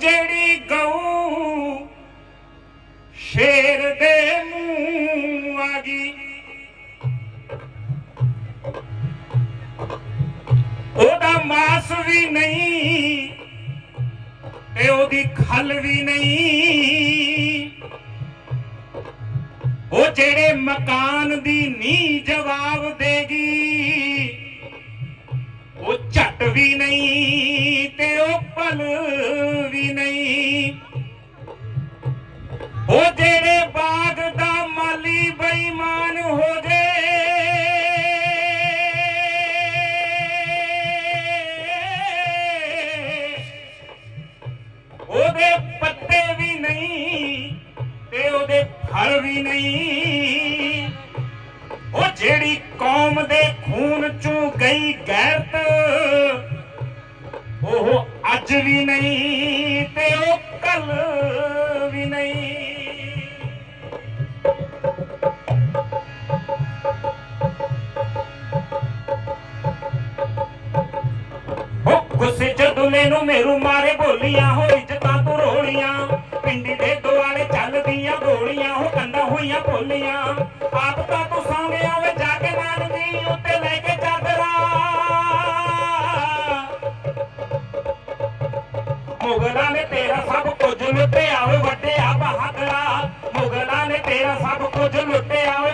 ਜਿਹੜੀ ਗਊ ਸ਼ੇਰ ਦੇ ਮੂੰਹ ਆ ਗਈ। ਉਹਦਾ ਮਾਸ ਵੀ ਨਹੀਂ ਤੇ ਉਹਦੀ ਖਲ ਵੀ ਨਹੀਂ। ਉਹ ਜਿਹੜੇ ਮਕਾਨ ਦੀ ਨੀ ਜਵਾਬ ਦੇਗੀ ਉਹ ਜਿਹੜੇ ਬਾਗ ਦਾ ਮਾਲੀ ਬੇਈਮਾਨ ਹੋ ਜੇ। ਉਹਦੇ ਪੱਤੇ ਵੀ ਨਹੀਂ ਤੇ ਉਹਦੇ ਫਲ ਵੀ ਨਹੀਂ। ਉਹ ਜਿਹੜੀ ਕੌਮ ਦੇ ਖੂਨ ਚੋਂ ਗਈ ਗੈਰਤ, ਉਹ ਅੱਜ ਵੀ ਨਹੀਂ ਤੇ ਉਹ ਕੱਲ ਗੁੱਸੇ ਚ ਦੁਲੇ ਨੂੰ ਮੇਰੂ ਮਾਰੇ ਬੋਲੀਆਂ, ਹੋ ਇੱਜ਼ਤਾਂ ਤੂੰ ਰੋਲੀਆਂ ਪਿੰਡੀ ਦੇ ਦੁਆਲੇ ਚੱਲਦੀਆਂ ਗੋਲੀਆਂ, ਹੋ ਕੰਦਾ ਹੋਈਆਂ ਭੋਲੀਆਂ ਆਪ ਤਾਂ ਤੂੰ ਸੌਂ ਗਿਆ ਜਾ ਕੇ ਨਾਨਦੀ ਉੱਤੇ ਲੈ ਕੇ ਚਾਦਰਾ ਮੁਗਲਾਂ ਨੇ ਤੇਰਾ ਸਭ ਕੁਝ ਲੁੱਟਿਆ, ਓਏ ਵੱਡਿਆ ਬਹਾਦਰਾ ਮੁਗਲਾਂ ਨੇ ਤੇਰਾ ਸਭ ਕੁਝ ਲੁੱਟਿਆ, ਓਏ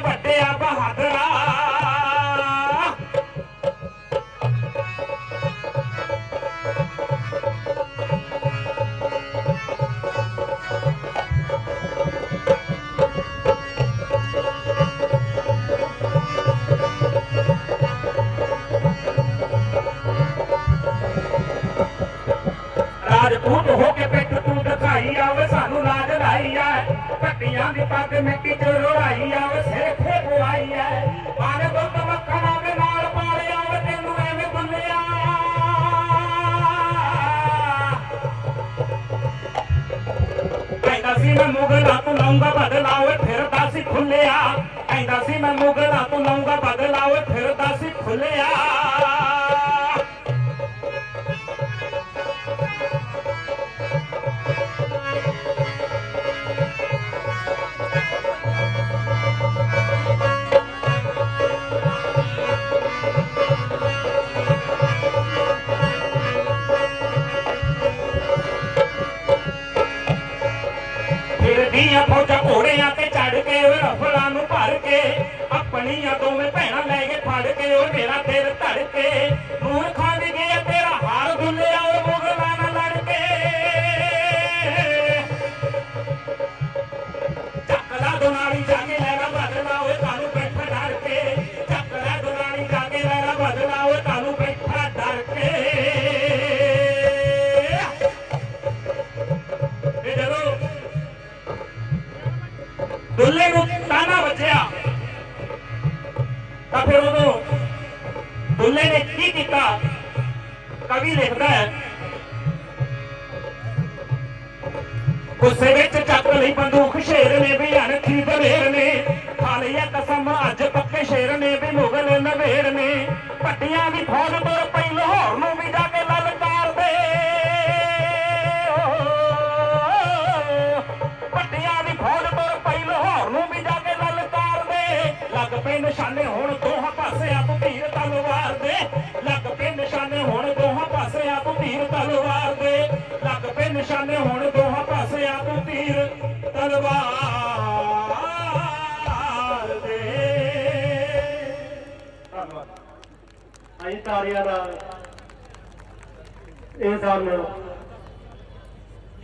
ਆਵੇ, ਸਾਨੂੰ ਲਾਜ ਲਾਈ ਐ। ਪੱਟੀਆਂ ਦੀ ਪੱਗ ਮਿੱਟੀ ਚ ਰੋੜਾਈ ਆਵੇ ਸਿਰ ਤੇ ਪੁਆਈ ਐ। ਆਨੇ ਦੁੱਧ ਮੱਖਣਾ ਦੇ ਨਾਲ ਪਾਲੇ ਆਵੇ ਤੈਨੂੰ ਐਵੇਂ ਬੰਨਿਆ। ਕਹਿੰਦਾ ਸੀ, ਮੈਂ ਮੁਗਲਾਂ ਤੋਂ ਲਾਉਂਗਾ ਬਦਲਾ, ਓਏ ਫਿਰਦਾ ਸੀ ਖੁੱਲਿਆ ਕਹਿੰਦਾ ਸੀ, ਮੈਂ ਮੁਗਲਾਂ ਤੋਂ ਲਾਉਂਗਾ ਬਦਲਾ, ਓਏ ਫਿਰਦਾ ਸੀ ਖੁੱਲਿਆ ਫਿਰਦੀਆਂ ਫੌਜਾਂ ਘੋੜਿਆਂ ਤੇ ਚੜ ਕੇ ਓਏ ਰਫਲਾਂ ਨੂੰ ਭਰ ਕੇ, ਆਪਣੀਆਂ ਦੋਵੇਂ ਭੈਣਾਂ ਲੈ ਕੇ ਫੜ ਕੇ ਓਏ ਮੇਰਾ ਦਿਲ ਧੜ ਕੇ। ਤਾਂ ਫਿਰ ਉਦੋਂ ਦੁੱਲੇ ਨੇ ਕੀ ਕੀਤਾ? ਕਵੀ ਲਿਖਦਾ ਹੈ, ਗੁੱਸੇ ਵਿੱਚ ਚੱਕ ਲਈ ਬੰਦੂਕ, ਸ਼ੇਰ ਨੇ ਵੀ ਅਣਖੀ ਦਲੇਰ ਨੇ। ਖਾ ਲਿਆ ਕਸਮ, ਅੱਜ ਪੱਕੇ ਸ਼ੇਰ ਨੇ ਵੀ ਮੁਗਲ ਨਵੇੜ ਨੇ। ਪੱਟੀਆਂ ਦੀ ਫੌਜ ਤੁਰ ਨਿਸ਼ਾਨੇ ਹੁਣ ਦੋਹਾਂ ਪਾਸਿਆਂ ਤੋਂ ਤੀਰ ਤਲਵਾਰ ਦੇ। ਧੰਨਵਾਦ। ਅਸੀਂ ਤਾਰਿਆਂ ਨਾਲ ਇਹ ਸਨ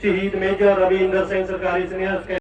ਸ਼ਹੀਦ ਮੇਜਰ ਰਵਿੰਦਰ ਸਿੰਘ ਸਰਕਾਰੀ ਸੀਨੀਅਰ